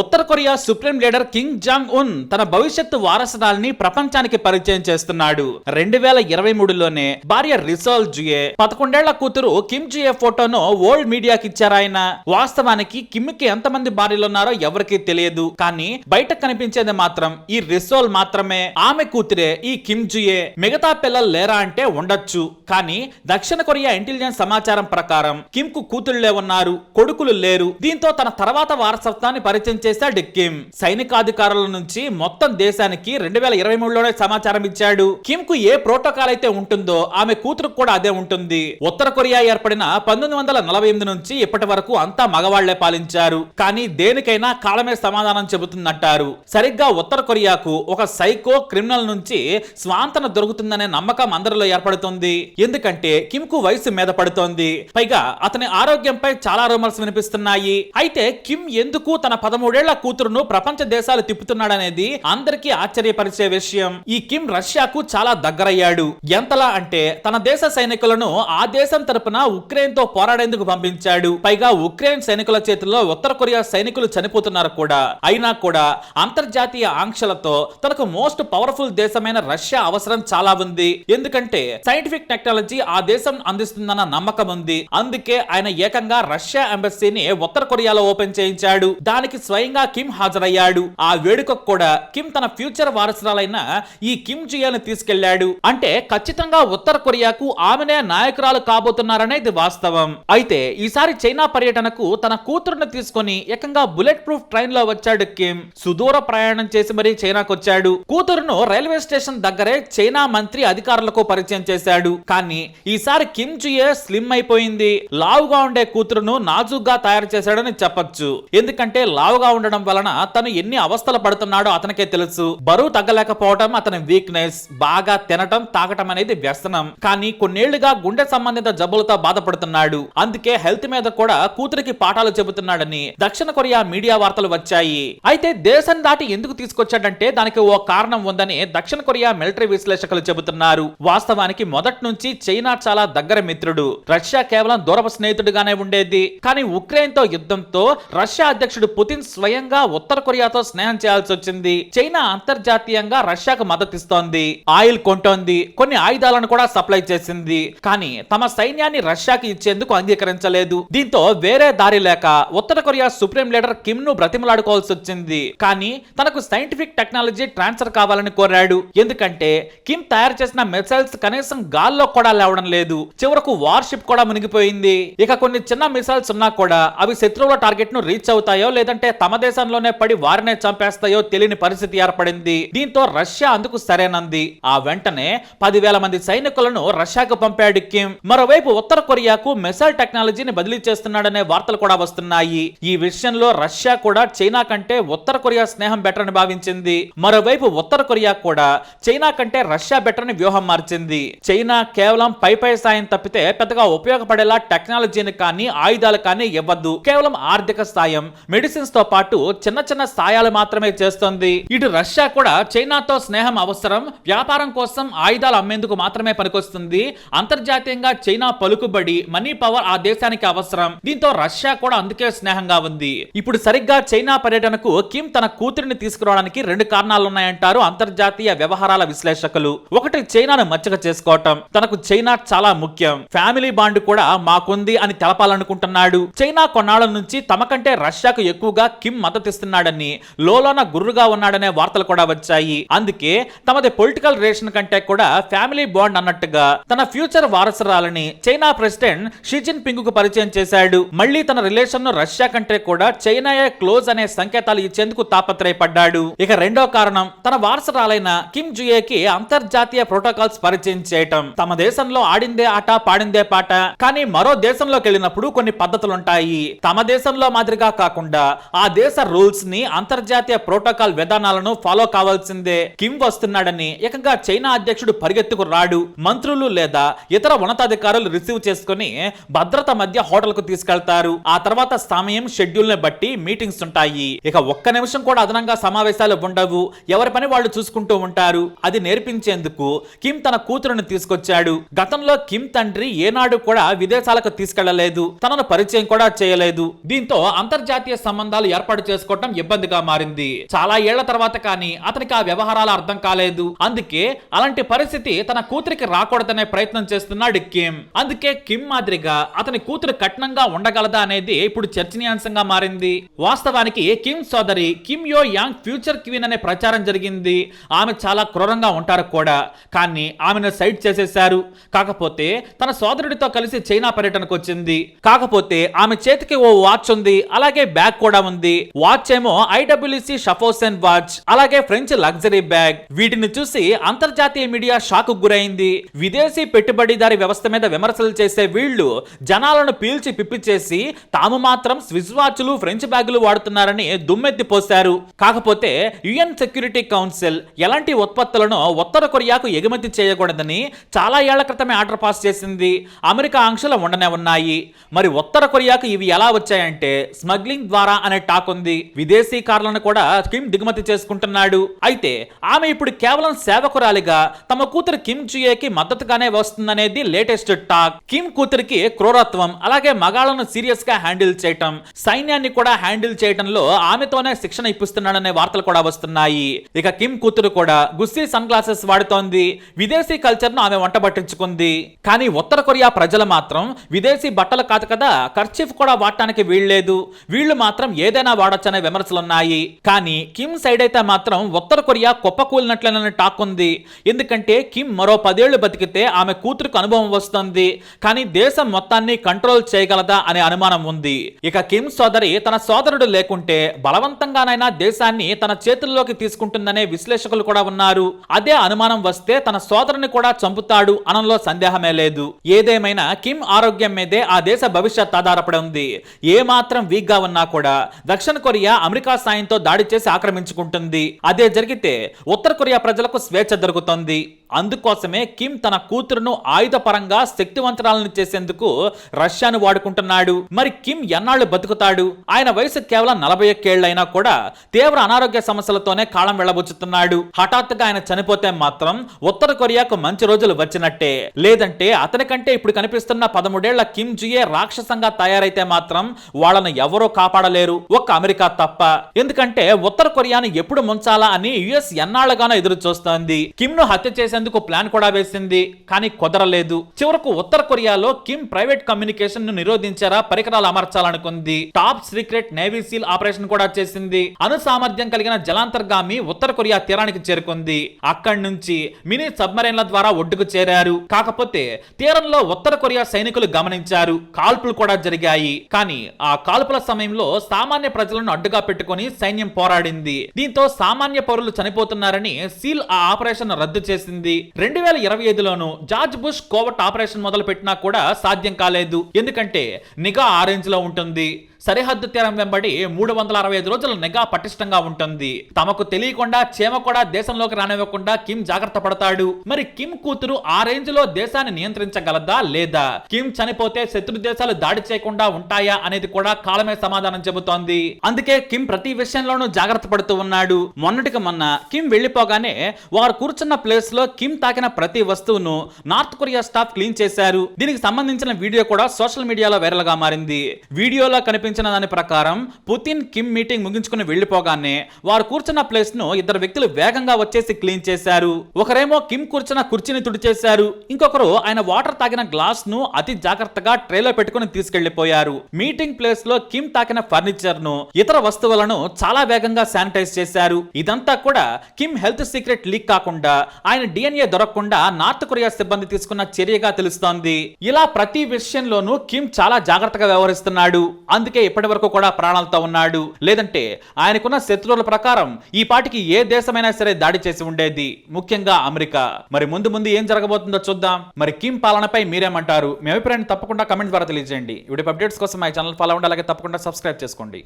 ఉత్తర Korea supreme leader Kim Jong Un తన భవిష్యత్తు వారసరాల్ని ప్రపంచానికి పరిచయం చేస్తున్నాడు. రెండు వేల ఇరవై మూడులోనే భార్య రిసాల్ జుయే పదకొండేళ్ళ కూతురు కిమ్ జుయే ఫోటోను ఓల్డ్ మీడియాకి ఇచ్చారాయన వాస్తవానికి కిమ్కి ఎంతమంది భార్యలు ఉన్నారో ఎవరికీ తెలియదు. కానీ బయట కనిపించేది మాత్రం ఈ రిసోల్ మాత్రమే. ఆమె కూతురే ఈ కిమ్ జుయే. మిగతా పిల్లలు లేరా అంటే ఉండొచ్చు. కానీ దక్షిణ కొరియా ఇంటెలిజెన్స్ సమాచారం ప్రకారం కిమ్కు కూతుళ్ళే ఉన్నారు కొడుకులు లేరు. దీంతో తన తర్వాత వారసత్వాన్ని పరిచయం చేశాడు కిమ్. సైనికాధికారుల నుంచి మొత్తం దేశానికి రెండు వేల ఇరవై మూడులోనే సమాచారం ఇచ్చాడు. కిమ్కు ఏ ప్రోటోకాల్ అయితే ఉంటుందో ఆమె కూతురు కూడా అదే ఉంటుంది. ఉత్తర కొరియా ఏర్పడిన పంతొమ్మిది వందల నలభై ఎనిమిది నుంచి ఇప్పటి వరకు అంతా మగవాళ్ళే పాలించారు. కానీ దేనికైనా కాలమే సమాధానం చెబుతుందంటారు. సరిగ్గా ఉత్తర కొరియాకు ఒక సైకో క్రిమినల్ నుంచి స్వాంతన దొరుకుతుందనే నమ్మకం అందరిలో ఏర్పడుతుంది. ఎందుకంటే కిమ్కు వయసు మీద పడుతోంది. పైగా అతని ఆరోగ్యంపై చాలా రూమర్స్ వినిపిస్తున్నాయి. అయితే కిమ్ ఎందుకు తన పదమూడు మూడేళ్ళ కూతురును ప్రపంచ దేశాలు తిప్పుతున్నాడనేది అందరికీ ఆశ్చర్యపరిచే విషయం. ఈ కిమ్ రష్యాకు చాలా దగ్గరయ్యాడు. ఎంతలా అంటే తన దేశ సైనికులను ఆ దేశం తరపున ఉక్రెయిన్తో పోరాడేందుకు పంపించాడు. పైగా ఉక్రెయిన్ సైనికుల చేతుల్లో ఉత్తర కొరియా సైనికులు చనిపోతున్నారు కూడా. అయినా కూడా అంతర్జాతీయ ఆంక్షలతో తనకు మోస్ట్ పవర్ఫుల్ దేశమైన రష్యా అవసరం చాలా ఉంది. ఎందుకంటే సైంటిఫిక్ టెక్నాలజీ ఆ దేశం అందిస్తుందన్న నమ్మకం ఉంది. అందుకే ఆయన ఏకంగా రష్యా ఎంబసీని ఉత్తర కొరియాలో ఓపెన్ చేయించాడు. దానికి స్వయంగా కిమ్ హాజరయ్యాడు. ఆ వేడుకకు కూడా కిమ్ తన ఫ్యూచర్ వారసురాలైన ఈ కిమ్ జియాను తీసుకెళ్ళాడు. అంటే ఖచ్చితంగా ఉత్తర కొరియాకు ఆమెనే నాయకురాలు కాబోతున్నారనేది వాస్తవం. అయితే ఈసారి చైనా పర్యటనకు తన కూతురును తీసుకొని ఏకంగా బుల్లెట్ ప్రూఫ్ ట్రైన్లో వచ్చాడు కిమ్. సుదూర ప్రయాణం చేసి మరీ చైనాకు వచ్చాడు కూతురును రైల్వే స్టేషన్ దగ్గరే చైనా మంత్రి అధికారులకు పరిచయం చేశాడు. కానీ ఈసారి కిమ్ జుయే స్లిమ్ అయిపోయింది. లావుగా ఉండే కూతురును నాజుగ్గా తయారు చేశాడని చెప్పొచ్చు. ఎందుకంటే లావుగా ఉండడం వలన తను ఎన్ని అవస్థలు పడుతున్నాడో అతనికే తెలుసు. బరువు తగ్గలేకపోవడం అతని వీక్నెస్ బాగా తినటం తాగటం అనేది వ్యసనం. కానీ కొన్నేళ్ళుగా గుండె సంబంధిత జబ్బులతో బాధపడుతున్నాడు. అందుకే హెల్త్ మీద కూడా కూతురికి పాఠాలు చెబుతున్నాడని దక్షిణ కొరియా మీడియా వార్తలు వచ్చాయి. అయితే దేశం దాటి ఎందుకు తీసుకొచ్చాడంటే దానికి ఓ కారణం ఉందని దక్షిణ కొరియా మిలిటరీ విశ్లేషకులు చెబుతున్నారు. వాస్తవానికి మొదటి నుంచి చైనా చాలా దగ్గర మిత్రుడు. రష్యా కేవలం దూరపు స్నేహితుడుగానే ఉండేది. కానీ ఉక్రెయిన్తో యుద్ధంతో రష్యా అధ్యక్షుడు పుతిన్ స్వయంగా ఉత్తర కొరియాతో స్నేహం చేయాల్సి వచ్చింది. చైనా అంతర్జాతీయంగా రష్యాకు మద్దతిస్తోంది. ఆయిల్ కొంటోంది. కొన్ని ఆయుధాలను కూడా సప్లై చేసింది. కానీ తమ సైన్యాన్ని రష్యాకి ఇచ్చేందుకు అంగీకరించలేదు. దీంతో వేరే దారి లేక ఉత్తర కొరియా సుప్రీం లీడర్ కిమ్ను బ్రతిమలాడుకోవాల్సి వచ్చింది. కానీ తనకు సైంటిఫిక్ టెక్నాలజీ ట్రాన్స్ఫర్ కావాలని కోరాడు. ఎందుకంటే కిమ్ తయారు చేసిన మిసైల్స్ కనీసం గాల్లో కూడా లేవడం లేదు. చివరకు వార్షిప్ కూడా మునిగిపోయింది. ఇక కొన్ని చిన్న మిసైల్స్ ఉన్నా కూడా అవి శత్రువుల టార్గెట్ను రీచ్ అవుతాయో లేదంటే తమ దేశంలోనే పడి వారినే చంపేస్తాయో తెలియని పరిస్థితి ఏర్పడింది. దీంతో రష్యా అందుకు సరేనంది. ఆ వెంటనే పదివేల మంది సైనికులను రష్యాకు పంపాడు కిమ్. మరోవైపు ఉత్తర కొరియాకు మిసైల్ టెక్నాలజీని బదిలీ చేస్తున్నాడనే వార్తలు కూడా వస్తున్నాయి. ఈ విషయంలో రష్యా కూడా చైనా కంటే ఉత్తర కొరియా స్నేహం బెటర్ అని భావించింది. మరోవైపు ఉత్తర కొరియా కూడా చైనా కంటే రష్యా బెటర్ అని వ్యూహం మార్చింది. చైనా కేవలం పై పై సాయం తప్పితే పెద్దగా ఉపయోగపడేలా టెక్నాలజీని కానీ ఆయుధాలు కానీ ఇవ్వద్దు. కేవలం ఆర్థిక సాయం మెడిసిన్స్తో పాటు చిన్న చిన్న సాయాలు మాత్రమే చేస్తోంది. ఇటు రష్యా కూడా చైనాతో స్నేహం అవసరం. వ్యాపారం కోసం ఆయుధాలు అమ్మేందుకు మాత్రమే పనికొస్తుంది. అంతర్జాతీయంగా చైనా పలుకుబడి మనీ పవర్ ఆ దేశానికి అవసరం. దీంతో రష్యా కూడా అందుకే స్నేహంగా ఉంది. ఇప్పుడు సరిగ్గా చైనా పర్యటనకు కిమ్ తన కూతురిని తీసుకురావడానికి రెండు కారణాలున్నాయంటారు అంతర్జాతీయ వ్యవహారాల విశ్లేషకులు. ఒకటి చైనాను మచ్చక చేసుకోవటం. తనకు చైనా చాలా ముఖ్యం. ఫ్యామిలీ బాండ్ కూడా మాకుంది అని తెలపాలనుకుంటున్నాడు. చైనా కొన్నాళ్ళ నుంచి తమ కంటే రష్యాకు ఎక్కువగా కిమ్ మద్దతిస్తున్నాడని లోలోన గుర్రుగా ఉన్నాడనే వార్తలు కూడా వచ్చాయి. అందుకే తమది పొలిటికల్ రిలేషన్ కంటే కూడా ఫ్యామిలీ బాండ్ అన్నట్టుగా తన ఫ్యూచర్ వారసురాలని చైనా ప్రెసిడెంట్ షిజిన్ పింగ్కు పరిచయం చేశాడు. మళ్ళీ తన రిలేషన్ను రష్యా కంటే కూడా చైనాయే క్లోజ్ అనే సంకేతాలు ఇచ్చేందుకు తాపత్రయపడ్డాడు. ఇక రెండో కారణం తన వారసురాలైన కిమ్ జుయేకి అంతర్జాతీయ ప్రోటోకాల్స్ పరిచయం చేయటం. తమ దేశంలో ఆడిందే ఆట పాడిందే పాట కానీ మరో దేశంలోకి వెళ్ళినప్పుడు కొన్ని పద్ధతులుంటాయి. తమ దేశంలో మాదిరిగా కాకుండా ఆ దేశ రూల్స్ని అంతర్జాతీయ ప్రోటోకాల్ విధానాలను ఫాలో కావాల్సిందే. కిమ్ వస్తున్నాడని ఏకంగా చైనా అధ్యక్షుడు పరిగెత్తుకు రాడు. మంత్రులు లేదా ఇతర ఉన్నతాధికారులు రిసీవ్ చేసుకుని భద్రత మధ్య హోటల్కు తీసుకెళ్తారు. ఆ తర్వాత సమయం షెడ్యూల్ని బట్టి మీటింగ్స్ ఉంటాయి. ఇక ఒక్క నిమిషం కూడా అదనంగా సమావేశాలు ఉండవు. ఎవరి పని వాళ్ళు చూసుకుంటూ ఉంటారు. అది నేర్పించేందుకు కిమ్ తన కూతురుని తీసుకొచ్చాడు. గతంలో కిమ్ తండ్రి ఏనాడు కూడా విదేశాలకు తీసుకెళ్ళలేదు. తనను పరిచయం కూడా చేయలేదు. దీంతో అంతర్జాతీయ సంబంధాలు ఏర్పాటు చేసుకోవటం ఇబ్బందిగా మారింది. చాలా ఏళ్ళ తర్వాత కానీ అతనికి ఆ వ్యవహారాలు అర్థం కాలేదు. అందుకే అలాంటి పరిస్థితి తన కూతురికి రాకూడదనే ప్రయత్నం చేస్తున్నాడు కిమ్. అందుకే కిమ్ మాదిరిగా అతని కూతురు కఠినంగా ఉండగలదా అనేది ఇప్పుడు చర్చనీయాంశంగా మారింది. వాస్తవానికి కిమ్ సోదరి కిమ్ యో యాంగ్ ఫ్యూచర్ క్వీన్ అనే ప్రచారం జరిగింది. ఆమె చాలా క్రూరంగా ఉంటారు కూడా. కానీ ఆమెను సైడ్ చేసేశారు. కాకపోతే తన సోదరుడితో కలిసి చైనా పర్యటనకు వచ్చింది. కాకపోతే ఆమె చేతికి ఓ వాచ్ ఉంది. అలాగే బ్యాగ్ కూడా ఉంది. వాచ్ ఏమో ఐడబ్ల్యూసి షఫోసెన్ వాచ్ అలాగే ఫ్రెంచ్ లగ్జరీ బ్యాగ్ వీటిని చూసి అంతర్జాతీయ మీడియా షాక్ గురైంది. విదేశీ పెట్టుబడిదారి వ్యవస్థ మీద విమర్శలు చేసే వీళ్ళు జనాలను పీల్చి పిప్పి చేసి తాము మాత్రం స్విస్ వాచ్లు ఫ్రెంచ్ బ్యాగులు వాడుతున్నారని దుమ్మెత్తి పోశారు. కాకపోతే యుఎన్ సెక్యూరిటీ కౌన్సిల్ ఎలాంటి ఉత్పత్తులను ఉత్తర కొరియాకు ఎగుమతి చేయకూడదని చాలా ఏళ్ళ క్రితమే ఆర్డర్ పాస్ చేసింది. అమెరికా ఆంక్షలు ఉండనే ఉన్నాయి. మరి ఉత్తర కొరియాకు ఇవి ఎలా వచ్చాయంటే స్మగ్లింగ్ ద్వారా అనే టాక్ ఉంది విదేశీ కార్లను కూడా కిమ్ దిగుమతి చేసుకుంటున్నాడు. అయితే ఆమె ఇప్పుడు కేవలం సేవకురాలిగా తమ కూతురు కిమ్ జుయేకి మద్దతుగానే వస్తుందనేది లేటెస్ట్ టాక్. కిమ్ కూతురికి క్రూరత్వం అలాగే మగాళ్ళను సీరియస్గా హ్యాండిల్ చేయటం సైన్యాన్ని కూడా హ్యాండిల్ చేయటంలో ఆమెతోనే శిక్షణ ఇప్పిస్తున్నాడనే వార్తలు కూడా వస్తున్నాయి. ఇక కిమ్ కూతురు కూడా గుస్సీ సన్ గ్లాసెస్ వాడుతోంది. విదేశీ కల్చర్ను ఆమె వంట పట్టించుకుంది. కానీ ఉత్తర కొరియా ప్రజలు మాత్రం విదేశీ బట్టలు కాదు కదా ఖర్చీఫ్ కూడా వాడటానికి వీల్లేదు. వీళ్ళు మాత్రం ఏదైనా వాడొచ్చనే విమర్శలున్నాయి. కానీ కిమ్ సైడ్ అయితే మాత్రం ఉత్తర కొరియా కుప్పకూలినట్లనే టాక్ ఉంది. ఎందుకంటే కిమ్ మరో పదేళ్ళు బతికితే ఆమె కూతురుకు అనుభవం వస్తుంది. కానీ దేశం మొత్తాన్ని కంట్రోల్ చేయగలదా అనే అనుమానం ఉంది. ఇక కిమ్ సోదరి తన సోదరుడు లేకుంటే బలవంతంగానైనా దేశాన్ని తన చేతుల్లోకి తీసుకుంటుందనే విశ్లేషకులు కూడా ఉన్నారు. అదే అనుమానం వస్తే తన సోదరుని కూడా చంపుతాడు అనంలో సందేహమే లేదు. ఏదేమైనా కిమ్ ఆరోగ్యం మీదే ఆ దేశ భవిష్యత్ ఆధారపడి ఉంది. ఏ మాత్రం వీక్గా ఉన్నా కూడా దక్షిణ కొరియా అమెరికా సాయంతో దాడి చేసి ఆక్రమించుకుంటుంది. అదే జరిగితే ఉత్తర కొరియా ప్రజలకు స్వేచ్ఛ దొరుకుతుంది. అందుకోసమే కిమ్ తన కూతురును ఆయుధపరంగా శక్తివంతరాలను చేసేందుకు రష్యాను వాడుకుంటున్నాడు. మరి కిమ్ ఎన్నాళ్ళు బతుకుతాడు? ఆయన వయసు కేవలం నలభై ఒక్కేళ్ళైనా కూడా తీవ్ర అనారోగ్య సమస్యలతోనే కాలం వెళ్ళబుచ్చుతున్నాడు. హఠాత్తుగా ఆయన చనిపోతే మాత్రం ఉత్తర కొరియాకు మంచి రోజులు వచ్చినట్టే. లేదంటే అతని కంటే ఇప్పుడు కనిపిస్తున్న పదమూడేళ్ళ కిమ్ జుయే రాక్షసంగా తయారైతే మాత్రం వాళ్ళను ఎవరో కాపాడలేరు. ఒక్క అమెరికా తప్ప. ఎందుకంటే ఉత్తర కొరియాను ఎప్పుడు ముంచాలా అని యుఎస్ ఎన్నాళ్ళుగానో ఎదురు చూస్తోంది కిమ్ను హత్య చేసేందుకు ప్లాన్ కూడా వేసింది కానీ కుదరలేదు. చివరకు ఉత్తర కొరియాలో కిమ్ ప్రైవేట్ కమ్యూనికేషన్ను నిరోధించారా పరికరాలు అమర్చాలనుకుంది. Top secret navy SEAL operation కూడా చేసింది. అణు సామర్థ్యం కలిగిన జలాంతర్గామి ఉత్తర కొరియా తీరానికి చేరుకుంది. అక్కడి నుంచి మినీ సబ్మరైన్ల ద్వారా ఒడ్డుకు చేరారు. కాకపోతే తీరంలో ఉత్తర కొరియా సైనికులు గమనించారు. కాల్పులు కూడా జరిగాయి. కానీ ఆ కాల్పుల సమయంలో సామాన్య ప్రజలను అడ్డుగా పెట్టుకుని సైన్యం పోరాడింది. దీంతో సామాన్య పౌరులు చనిపోతున్నారని సీల్ ఆ ఆపరేషన్ రద్దు చేసింది. రెండు వేల ఇరవై ఐదులోను జార్జ్ బుష్ కోవట్ ఆపరేషన్ మొదలు పెట్టినా కూడా సాధ్యం కాలేదు. ఎందుకంటే నిఘా ఆరెంజ్లో ఉంటుంది. సరిహద్దు తీరం వెంబడి మూడు వందల అరవై ఐదు రోజుల నిఘా పటిష్టంగా ఉంటుంది. తమకు తెలియకుండా చీమ కూడా దేశంలోకి రానివ్వకుండా కిమ్ జాగ్రత్త పడతాడు. మరి కిమ్ కూతురు ఆ రేంజ్లో దేశాన్ని నియంత్రించగలదా లేదా? కిమ్ చనిపోతే శత్రు దేశాలు దాడి చేయకుండా ఉంటాయా అనేది కూడా కాలమే సమాధానం చెబుతోంది. అందుకే కిమ్ ప్రతి విషయంలోనూ జాగ్రత్త పడుతూ ఉన్నాడు. మొన్నటికి మొన్న కిమ్ వెళ్ళిపోగానే వారు కూర్చున్న ప్లేస్లో కిమ్ తాకిన ప్రతి వస్తువును నార్త్ కొరియా స్టాఫ్ క్లీన్ చేశారు. దీనికి సంబంధించిన వీడియో కూడా సోషల్ మీడియాలో వైరల్గా మారింది. వీడియోలో వివరించిన దాని ప్రకారం పుతిన్ కిమ్ మీటింగ్ ముగించుకుని వెళ్ళిపోగానే వారు కూర్చున్న ప్లేస్ను ఇద్దరు వ్యక్తులు వేగంగా వచ్చేసి క్లీన్ చేశారు. ఒకరేమో కిమ్ కూర్చున్న కుర్చీని తుడిచేశారు. ఇంకొకరు ఆయన వాటర్ తాగిన గ్లాస్ను అతి జాగ్రత్తగా ట్రేలో పెట్టుకుని తీసుకెళ్ళిపోయారు మీటింగ్ ప్లేస్లో కిమ్ తాకిన ఫర్నిచర్ను ఇతర వస్తువులను చాలా వేగంగా శానిటైజ్ చేశారు. ఇదంతా కూడా కిమ్ హెల్త్ సీక్రెట్ లీక్ కాకుండా ఆయన డిఎన్ఏ దొరకకుండా నార్త్ కొరియా సిబ్బంది తీసుకున్న చర్యగా తెలుస్తోంది. ఇలా ప్రతి విషయంలోనూ కిమ్ చాలా జాగ్రత్తగా వ్యవహరిస్తున్నాడు. అందుకే ఇప్పటి వరకు కూడా ప్రాణాలతో ఉన్నాడు. లేదంటే ఆయనకున్న శత్రువుల ప్రకారం ఈ పాటికి ఏ దేశమైనా సరే దాడి చేసి ఉండేది. ముఖ్యంగా అమెరికా. మరి ముందు ముందు ఏం జరగబోతుందో చూద్దాం. మరి కిమ్ పాలనపై మీరేమంటారు? మీ అభిప్రాయాన్ని తప్పకుండా కమెంట్ ద్వారా తెలియజేయండి. ఇప్పుడు అప్డేట్స్ కోసం మా ఛానల్ ఫాలో ఉండాలి అలాగే తప్పకుండా సబ్స్క్రైబ్ చేసుకోండి.